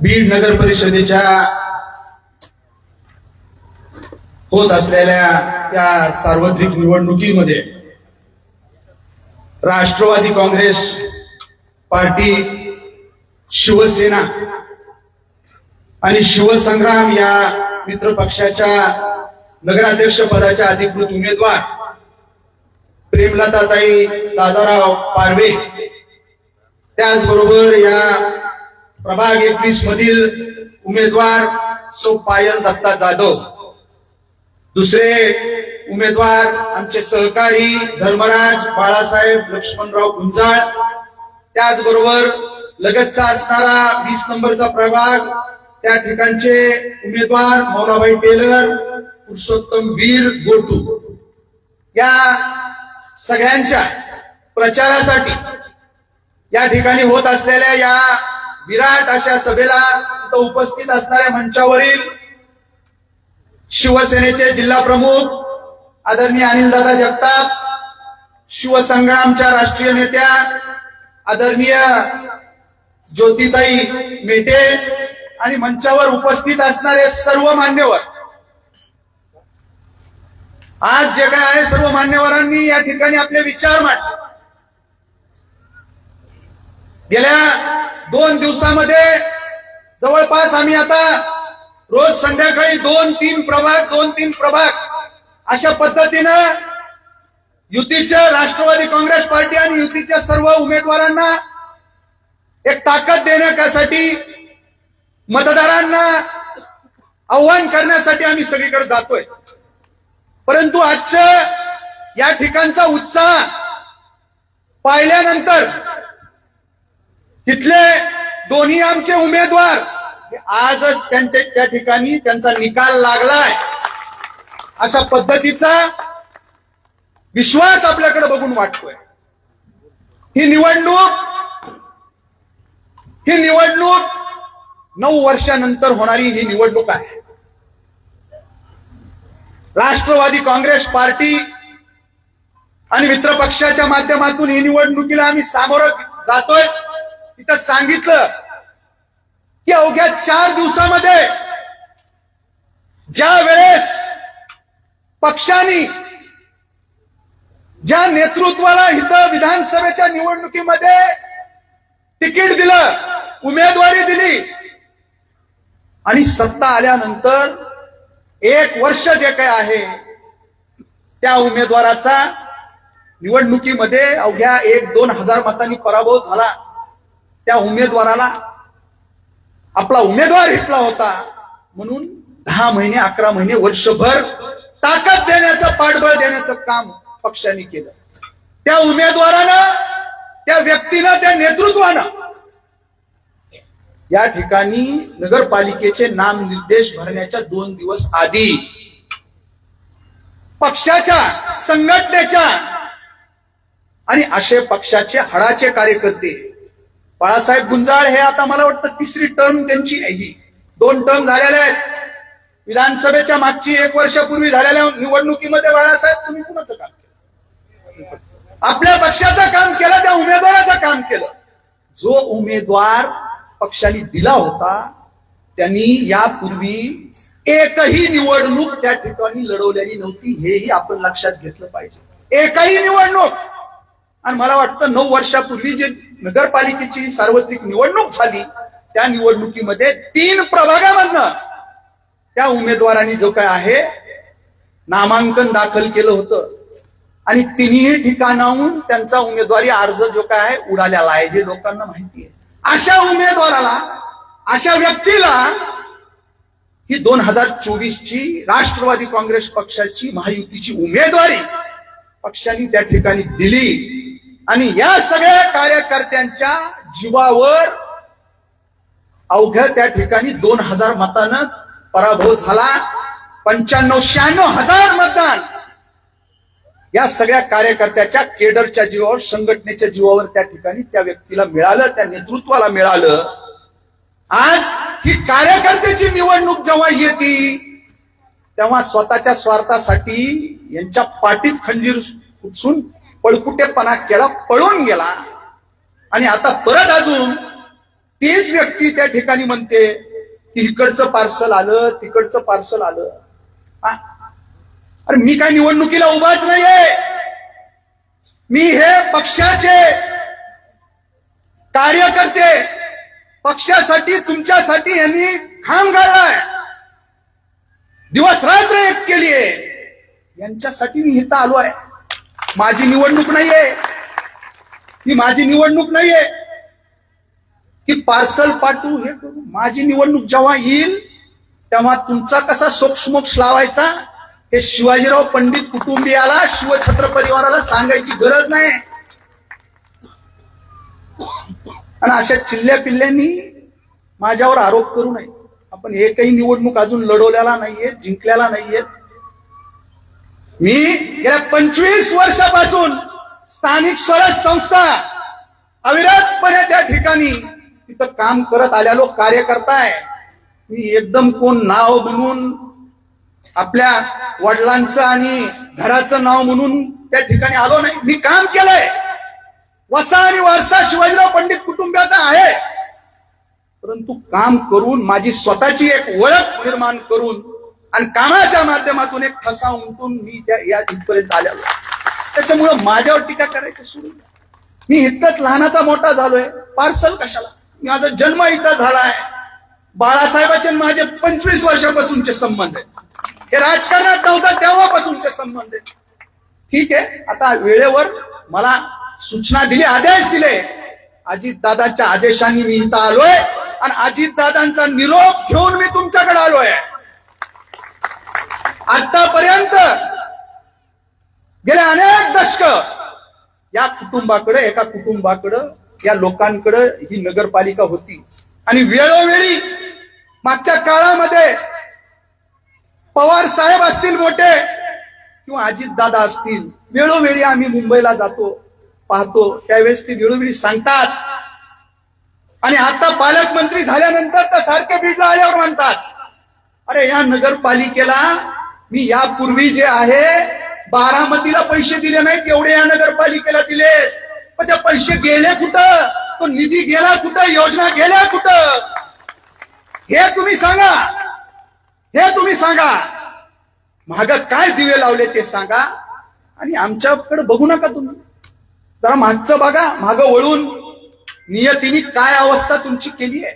बीड नगर परिषदेच्या होत असलेल्या त्या सार्वत्रिक निवडणुकीमध्ये राष्ट्रवादी काँग्रेस पार्टी शिवसेना आणि शिवसंग्राम या मित्रपक्षाच्या नगराध्यक्ष पदाच्या अधिकृत उमेदवार प्रेमलताताई दादाराव पारवे. त्याचबरोबर या प्रभाग एकवीस मधील उमेदवार सो पायल दत्ता जाधव. दुसरे उमेदवार आमचे सहकारी धर्मराज बाळासाहेब लक्ष्मणराव गुंजाळ. त्याचबरोबर लगतचा असणारा वीस नंबरचा प्रभाग त्या ठिकाणचे उमेदवार मौलाभाई टेलर पुरुषोत्तम वीर गोटू. या सगळ्यांच्या प्रचारासाठी या ठिकाणी होत असलेल्या या विराट अशा सभेला उपस्थित असणाऱ्या मंचावरील शिवसेनेचे जिल्हा प्रमुख आदरणीय अनिलदादा जगताप शिवसंग्रामच्या राष्ट्रीय नेत्या आदरणीय ज्योतिताई मेटे आणि मंचावर उपस्थित असणारे सर्व मान्यवर. आज जे काय आहे सर्व मान्यवरांनी या ठिकाणी आपले विचार मांडले. गेल्या दोन दिवसामध्ये जवळपास आम्ही आता रोज संध्याकाळी दोन तीन प्रभाग दोन तीन प्रभाग अशा पद्धतीनं युतीच्या राष्ट्रवादी काँग्रेस पार्टी आणि युतीच्या सर्व उमेदवारांना एक ताकद देण्यासाठी मतदारांना आव्हान करण्यासाठी आम्ही सगळीकडे जातोय. परंतु आजच्या या ठिकाणचा उत्साह पाहिल्यानंतर तिथले दोन्ही आमचे उमेदवार. आजच त्यांचे त्या ठिकाणी त्यांचा निकाल लागलाय. अशा पद्धतीचा विश्वास आपल्याकडे बघून वाटतोय. ही निवडणूक ही निवडणूक नऊ वर्षानंतर होणारी ही निवडणूक आहे. राष्ट्रवादी काँग्रेस पार्टी आणि मित्रपक्षाच्या माध्यमातून ही निवडणुकीला आम्ही सामोरं जातोय. तिथं सांगितलं की अवघ्या चार दिवसामध्ये ज्या वेळेस पक्षांनी ज्या नेतृत्वाला इथं विधानसभेच्या निवडणुकीमध्ये तिकीट दिलं उमेदवारी दिली आणि सत्ता आल्यानंतर एक वर्ष जे काय आहे त्या उमेदवाराचा निवडणुकीमध्ये अवघ्या एक दोन हजार मतांनी पराभव झाला. त्या उमेदवाराला आपला उमेदवार घेतला होता. म्हणून दहा महिने अकरा महिने वर्षभर ताकद देण्याचं पाठबळ देण्याचं काम पक्षाने केलं. त्या उमेदवारानं त्या व्यक्तीनं त्या नेतृत्वानं या ठिकाणी नगरपालिकेचे नाम निर्देश भरण्याच्या दोन दिवस आधी पक्षाच्या संघटनेच्या आणि असे पक्षाचे हडाचे कार्यकर्ते बाळासाहेब गुंजाळ हे आता मला वाटतं तिसरी टर्म त्यांची आहे. ही दोन टर्म झालेल्या आहेत. विधानसभेच्या मागची एक वर्षापूर्वी झालेल्या निवडणुकीमध्ये बाळासाहेब तुम्ही कुणाचं काम केलं? आपल्या पक्षाचं काम केलं त्या उमेदवाराचं काम केलं. जो उमेदवार पक्षाने दिला होता त्यांनी यापूर्वी एकही निवडणूक त्या ठिकाणी लढवलेली नव्हती हेही आपण लक्षात घेतलं पाहिजे. एकही निवडणूक! आणि मला वाटतं नऊ वर्षापूर्वी जे नगरपालिकेची सार्वत्रिक निवडणूक झाली त्या निवडणुकीमध्ये तीन प्रभागामधनं त्या उमेदवारांनी जो काय आहे नामांकन दाखल केलं होतं. आणि तिन्ही ठिकाणाहून त्यांचा उमेदवारी अर्ज जो काय आहे उडालेला आहे हे लोकांना माहिती आहे. अशा उमेदवाराला अशा व्यक्तीला ही दोन हजार चोवीस ची राष्ट्रवादी काँग्रेस पक्षाची महायुतीची उमेदवारी पक्षाने त्या ठिकाणी दिली. आणि या सगळ्या कार्यकर्त्यांच्या जीवावर अवघ्या त्या ठिकाणी दोन हजार मतानं पराभव झाला. पंच्याण्णव शहाण्णव हजार मतदान या सगळ्या कार्यकर्त्याच्या केडरच्या जीवावर संघटनेच्या जीवावर त्या ठिकाणी त्या व्यक्तीला मिळालं त्या नेतृत्वाला मिळालं. आज ही कार्यकर्त्याची निवडणूक जेव्हा येते तेव्हा स्वतःच्या स्वार्थासाठी यांच्या पाठीत खंजीर उचून पळकुटेपणा केला पळून गेला. आणि आता परत अजून तेच व्यक्ती त्या ठिकाणी म्हणते की इकडचं पार्सल आलं तिकडचं पार्सल आलं. अरे मी काय निवडणुकीला उभाच नाहीये. मी हे पक्षाचे कार्यकर्ते. पक्षासाठी तुमच्यासाठी यांनी खांब गाळलाय. दिवस रात्र एक केली आहे यांच्यासाठी मी इथं आलो आहे. माझी निवडणूक नाहीये. ही माझी निवडणूक नाहीये. की पार्सल पाठवू हे करू. माझी निवडणूक जेव्हा येईल तेव्हा तुमचा कसा सोक्षमोक्ष लावायचा हे शिवाजीराव पंडित कुटुंबियाला शिवछत्र परिवाराला सांगायची गरज नाही. आणि अशा चिल्ल्या पिल्ल्यांनी माझ्यावर आरोप करू नये. आपण एकही निवडणूक अजून लढवलेला नाहीये जिंकल्याला नाहीये. मी गेल्या पंचवीस वर्षापासून स्थानिक स्वराज संस्था अविरतपणे त्या ठिकाणी तिथं काम करत आलेलो कार्यकर्ताय मी एकदम कोण नाव म्हणून आपल्या वडिलांचं आणि घराचं नाव म्हणून त्या ठिकाणी आलो नाही. मी काम केलंय. वसा आणि वारसा शिवाजीराव पंडित कुटुंबाचा आहे. परंतु काम करून माझी स्वतःची एक ओळख निर्माण करून आणि कामाच्या माध्यमातून एक ठसा उमटून मी त्या या इथपर्यंत आल्यालो त्याच्यामुळं माझ्यावर टीका करायची सुरू मी इतकंच लहानाचा मोठा झालोय. पार्सल कशाला? माझा जन्म इथं झाला बाळासाहेबांचे बाळासाहेबाचे माझे पंचवीस वर्षापासूनचे संबंध आहेत. हे राजकारणात नव्हता तेव्हापासूनचे संबंध आहेत. ठीक आहे आता वेळेवर मला सूचना दिली आदेश दिले. अजितदादाच्या आदेशाने मी इथं आलोय. आणि अजितदादांचा निरोप घेऊन मी तुमच्या आलोय आतापर्यंत गेले अनेक या कुटुंबाकडे एका कुटुंबाकडे या लोकांकडे ही नगरपालिका होती. आणि वेळोवेळी मागच्या काळामध्ये पवार साहेब असतील मोठे किंवा अजित दादा असतील वेळोवेळी आम्ही मुंबईला जातो पाहतो. त्यावेळेस ते वेळोवेळी सांगतात. आणि आता पालकमंत्री झाल्यानंतर तर सारखे बीडला आल्यावर म्हणतात अरे या नगरपालिकेला मी यापूर्वी जे आहे बारामतीला पैसे दिले नाहीत एवढे या नगरपालिकेला दिले. पण ते पैसे गेले कुठं? तो निधी गेला कुठं? योजना गेल्या कुठं? हे तुम्ही सांगा. हे तुम्ही सांगा. माग काय दिवे लावले ते सांगा. आणि आमच्याकडे बघू नका तुम्ही. जरा मागचं बघा. माग वळून. नियतीने काय अवस्था तुमची केली आहे?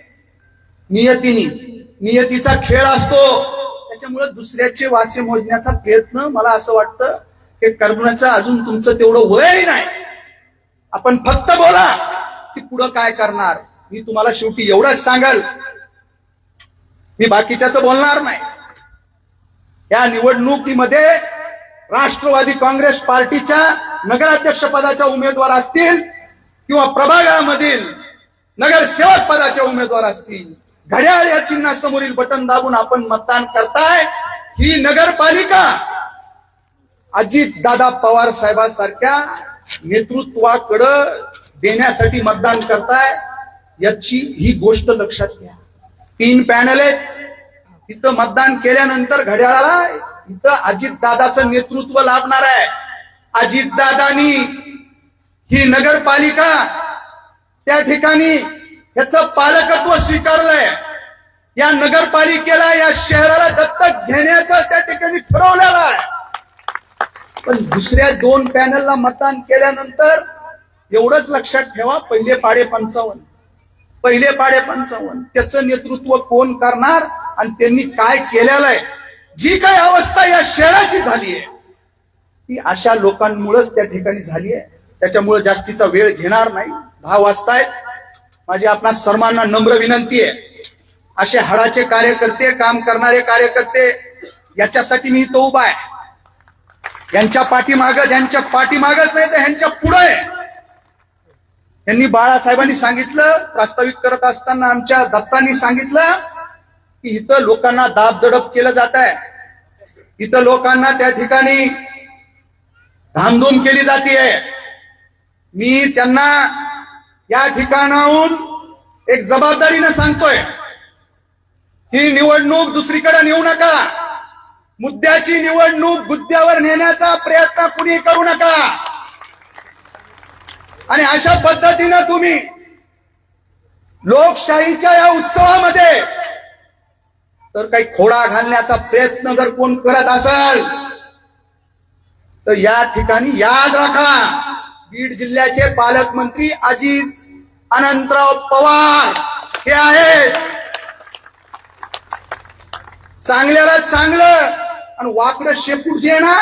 नियतीने. नियतीचा खेळ असतो. त्याच्यामुळे दुसऱ्याचे वासे मोजण्याचा प्रयत्न मला असं वाटतं हे करण्याचं अजून तुमचं तेवढं वयही नाही. आपण फक्त बोला की पुढं काय करणार. मी तुम्हाला शेवटी एवढंच सांगाल. मी बाकीच्याच बोलणार नाही. या निवडणुकीमध्ये राष्ट्रवादी काँग्रेस पार्टीच्या नगराध्यक्ष पदाच्या उमेदवार असतील किंवा प्रभागामधील नगरसेवक पदाचे उमेदवार असतील. घड्याळ या चिन्हासमोरील बटन दाबून आपण मतदान करताय. ही नगरपालिका अजित दादा पवार साहेबांसारख्या नेतृत्वाकडं देण्यासाठी मतदान करताय. याची ही गोष्ट लक्षात घ्या. तीन पॅनल आहेत. इथं मतदान केल्यानंतर घड्याळाला इथं अजित दादाचं नेतृत्व लाभणार आहे. अजित दादानी ही नगरपालिका त्या ठिकाणी याचं पालकत्व स्वीकारलंय. या नगरपालिकेला या शहराला दत्तक घेण्याचं त्या ठिकाणी ठरवलेलं आहे. पण दुसऱ्या दोन पॅनलला मतदान केल्यानंतर एवढंच लक्षात ठेवा पहिले पाडे पंचावन्न. पहिले पाडे पंचावन्न. त्याचं नेतृत्व कोण करणार आणि त्यांनी काय केलेलं आहे? जी काय अवस्था या शहराची झाली आहे ती अशा लोकांमुळेच त्या ठिकाणी झाली आहे. त्याच्यामुळे जास्तीचा वेळ घेणार नाही. दहा वाजतायत. माझी आपणा सर्वांना नम्र विनंती आहे. असे हाडाचे कार्यकर्ते काम करणारे कार्यकर्ते याच्यासाठी मी तो उभा आहे. यांच्या पाठीमाग यांच्या पाठीमागच नाही तर ह्यांच्या पुढे यांनी बाळासाहेबांनी सांगितलं प्रास्ताविक करत असताना आमच्या दत्तांनी सांगितलं की इथं लोकांना दाब दडप केलं जात आहे. इथं लोकांना त्या ठिकाणी धामधूम केली जाते मी त्यांना या ठिकाणाहून एक जबाबदारीनं सांगतोय ही निवडणूक दुसरीकडे नेऊ नका. मुद्द्याची निवडणूक बुद्ध्यावर नेण्याचा प्रयत्न कुणी करू नका. आणि अशा पद्धतीनं तुम्ही लोकशाहीच्या या उत्सवामध्ये तर काही खोडा घालण्याचा प्रयत्न जर कोण करत असेल तर या ठिकाणी याद राखा. बीड जिल्ह्याचे पालकमंत्री अजित अनंतराव पवार हे आहेत. चांगल्याला चांगलं आणि वाकडं शेपूट जे ना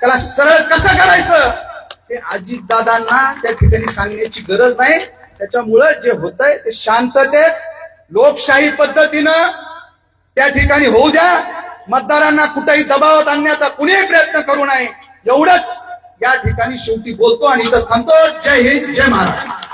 त्याला सरळ कसं करायचं? हे अजित दादांना त्या ठिकाणी सांगण्याची गरज नाही. त्याच्यामुळं जे होतंय ते शांततेत लोकशाही पद्धतीनं त्या ठिकाणी होऊ द्या. मतदारांना कुठेही दबावात आणण्याचा कुणीही प्रयत्न करू नये. एवढंच या ठिकाणी शेवटी बोलतो आणि इथं थांबतो. जय हिंद जय महाराष्ट्र.